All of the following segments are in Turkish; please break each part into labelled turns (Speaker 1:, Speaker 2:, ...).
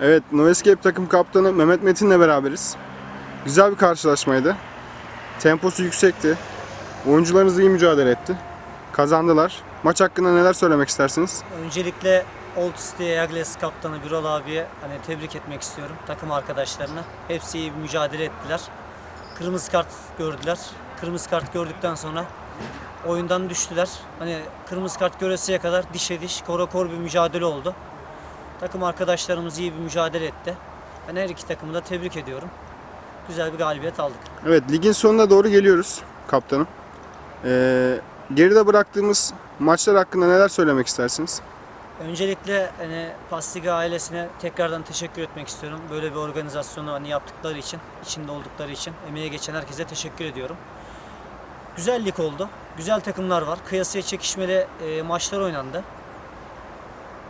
Speaker 1: Evet, No Escape takım kaptanı Mehmet Metin'le beraberiz. Güzel bir karşılaşmaydı. Temposu yüksekti. Oyuncularınız iyi mücadele etti. Kazandılar. Maç hakkında neler söylemek istersiniz?
Speaker 2: Öncelikle Old City Eagles kaptanı Birol abiye hani tebrik etmek istiyorum. Takım arkadaşlarına. Hepsi iyi mücadele ettiler. Kırmızı kart gördüler. Kırmızı kart gördükten sonra oyundan düştüler. Hani kırmızı kart göresiye kadar dişe diş, kora kor bir mücadele oldu. Takım arkadaşlarımız iyi bir mücadele etti. Ben her iki takımı da tebrik ediyorum. Güzel bir galibiyet aldık.
Speaker 1: Evet, ligin sonuna doğru geliyoruz kaptanım. Ee, geride bıraktığımız maçlar hakkında neler söylemek istersiniz?
Speaker 2: Öncelikle hani Pastiga ailesine tekrardan teşekkür etmek istiyorum. Böyle bir organizasyonu hani yaptıkları için, içinde oldukları için emeğe geçen herkese teşekkür ediyorum. Güzel lig oldu. Güzel takımlar var. Kıyasıya çekişmeli e, maçlar oynandı.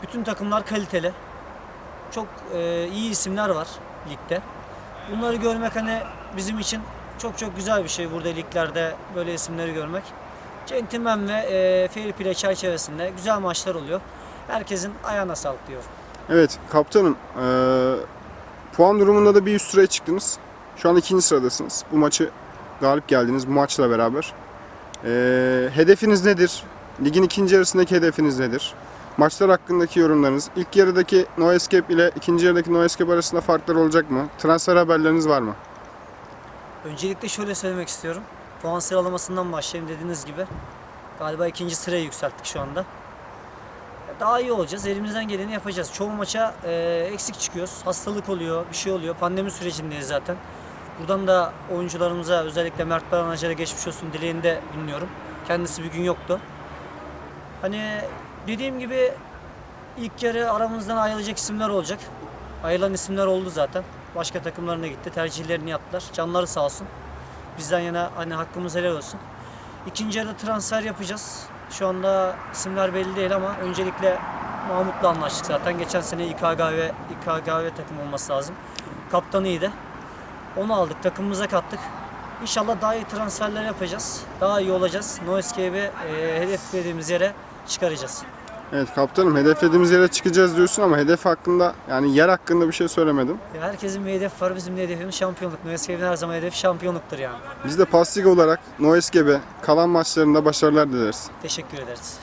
Speaker 2: Bütün takımlar kaliteli. Çok e, iyi isimler var ligde. Bunları görmek hani bizim için çok çok güzel bir şey burada liglerde böyle isimleri görmek. Centilmen ve e, fair play çerçevesinde güzel maçlar oluyor. Herkesin ayağına sağlık diyor.
Speaker 1: Evet, kaptanım. ee, puan durumunda da bir üst sıraya çıktınız. Şu an ikinci sıradasınız. Bu maçı galip geldiniz bu maçla beraber. Ee, hedefiniz nedir? Ligin ikinci yarısındaki hedefiniz nedir? Maçlar hakkındaki yorumlarınız. İlk yarıdaki No Escape ile ikinci yarıdaki No Escape arasında farklar olacak mı? Transfer haberleriniz var mı?
Speaker 2: Öncelikle şöyle söylemek istiyorum. Puan sıralamasından başlayayım dediğiniz gibi. Galiba ikinci sıraya yükselttik şu anda. Daha iyi olacağız. Elimizden geleni yapacağız. Çoğu maça e, eksik çıkıyoruz. Hastalık oluyor, bir şey oluyor. Pandemi sürecindeyiz zaten. Buradan da oyuncularımıza özellikle Mert Baran Acar'a geçmiş olsun dileğinde bulunuyorum. Kendisi bir gün yoktu. Hani dediğim gibi ilk yarı aramızdan ayrılacak isimler olacak. Ayrılan isimler oldu zaten. Başka takımlarına gitti. Tercihlerini yaptılar. Canları sağ olsun. Bizden yana hani hakkımız helal olsun. İkinci yarıda transfer yapacağız. Şu anda isimler belli değil ama öncelikle Mahmut'la anlaştık zaten. Geçen sene İKGV, İKGV takım olması lazım. Kaptanı iyiydi. Onu aldık, takımımıza kattık. İnşallah daha iyi transferler yapacağız. Daha iyi olacağız. No Escape'i e, hedeflediğimiz yere çıkaracağız.
Speaker 1: Evet kaptanım hedeflediğimiz yere çıkacağız diyorsun ama hedef hakkında yani yer hakkında bir şey söylemedim.
Speaker 2: Ya herkesin bir hedefi var. Bizim de hedefimiz şampiyonluk. No Escape'in her zaman hedefi şampiyonluktur yani.
Speaker 1: Biz de Pastiga olarak No Escape kalan maçlarında başarılar dileriz.
Speaker 2: Teşekkür ederiz.